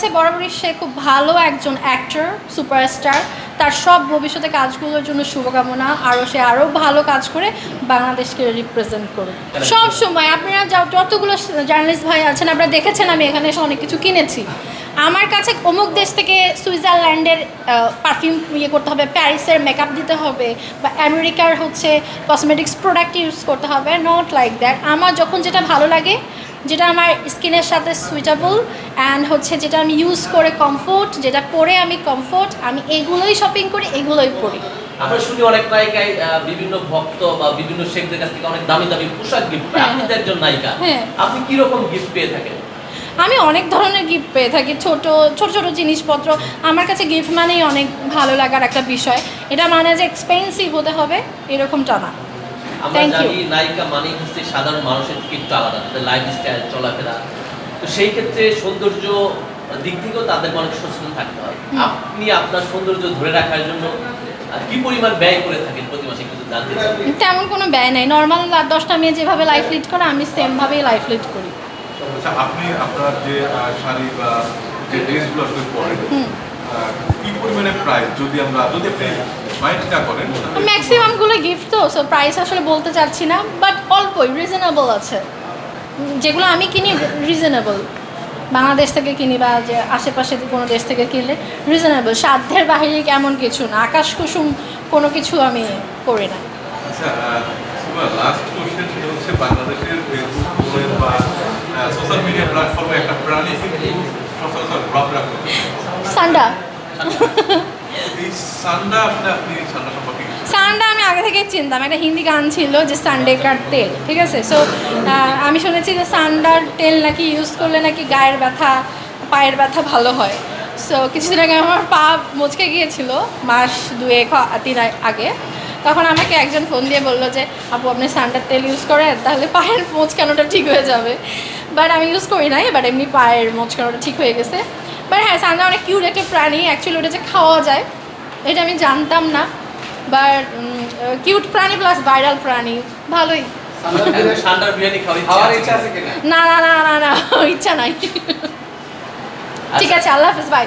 কাছে বরাবরই সে খুব ভালো একজন অ্যাক্টর সুপারস্টার তার সব ভবিষ্যতে কাজগুলোর জন্য শুভকামনা। আরও সে আরও ভালো কাজ করে বাংলাদেশকে রিপ্রেজেন্ট করুক। সব সময় আপনারা যা- যতগুলো জার্নালিস্ট ভাই আছেন আপনারা দেখেছেন আমি এখানে এসে অনেক কিছু কিনেছি। আমার কাছে অমুক দেশ থেকে সুইজারল্যান্ডের পারফিউম ইয়ে করতে হবে প্যারিসের মেকআপ দিতে হবে বা আমেরিকার হচ্ছে কসমেটিক্স প্রোডাক্ট ইউজ করতে হবে নট লাইক দ্যাট আমার যখন যেটা ভালো লাগে যেটা আমার স্কিনের সাথে সুইটেবল অ্যান্ড হচ্ছে যেটা আমি ইউজ করে কমফোর্ট যেটা পরে আমি কমফোর্ট আমি এগুলোই শপিং করি এগুলোই পরি। আমরা শুনি অনেক নায়িকাই আহ, বিভিন্ন ভক্ত বা বিভিন্ন শেখদের কাছ থেকে অনেক দামি দামি পোশাক গিফট আপনি তো হ্যাঁ। একজন নায়িকা। হ্যাঁ। আপনি কি রকম গিফট পেয়ে থাকেন? আমি অনেক ধরনের গিফট পেয়ে থাকি। ছোট ছোট ছোট জিনিসপত্র। আমার কাছে গিফট মানেই অনেক ভালো লাগার একটা বিষয়। এটা মানে যে এক্সপেন্সিভ হতে হবে এরকমটা না। আমরা জানি নায়িকা মানেই হচ্ছে সাধারণ মানুষের থেকে একটু আলাদা তাদের লাইফ স্টাইল চলাফেরা। তো সেই ক্ষেত্রে সৌন্দর্য দিক থেকেও তাদের অনেক সচেতন থাকতে হয়। আপনি আপনার সৌন্দর্য ধরে রাখার জন্য কি পরিমাণ ব্যয় করে থাকেন প্রতি মাসে কিছু জানতে তেমন কোনো ব্যয় নাই। নর্মাল দশটা মেয়ে যেভাবে লাইফ লিড করে আমি সেমভাবেই লাইফ লিড করি। আচ্ছা আপনি আপনার যে শাড়ি বা যে ড্রেসগুলো আসলে পরেন হুম। আহ, কি পরিমাণে প্রাইস যদি আমরা যদি আপনি মাইন্ড না করেন ম্যাক্সিমামগুলো গিফট তো সো প্রাইস আসলে বলতে চাচ্ছি না বাট অল্পই রিজনেবল আছে। যেগুলো আমি কিনি রিজনেবল বাংলাদেশ থেকে কিনি বা যে আশেপাশে কোনো দেশ থেকে কিনলে রিজনেবল সাধ্যের বাহিরে এমন কিছু না আকাশ কুসুম কোনো কিছু আমি করি না। আচ্ছা লাস্ট কোশ্চেন হচ্ছে বাংলাদেশের সান্ডা। সান্ডা আমি আগে থেকেই চিনতাম। একটা হিন্দি গান ছিল যে সানডে কার তেল ঠিক আছে? সো আমি শুনেছি যে সান্ডার তেল নাকি ইউজ করলে নাকি গায়ের ব্যথা পায়ের ব্যথা ভালো হয়। সো কিছুদিন আগে আমার পা মচকে গিয়েছিল মাস দুয়েক তিন আগে। তখন আমাকে একজন ফোন দিয়ে বলল যে আপু আপনি সান্ডার তেল ইউজ করেন তাহলে পায়ের মোচকানোটা ঠিক হয়ে যাবে। বাট আমি ইউজ করি নাই বাট এমনি পায়ের মচকানোটা ঠিক হয়ে গেছে। বাট হ্যাঁ সান্দা অনেক কিউট একটা প্রাণী। অ্যাকচুয়ালি ওটা যে খাওয়া যায় এটা আমি জানতাম না। বাট কিউট প্রাণী প্লাস ভাইরাল প্রাণী ভালোই। না না না না না ইচ্ছা নাই। ঠিক আছে আল্লাহ হাফিজ বাই?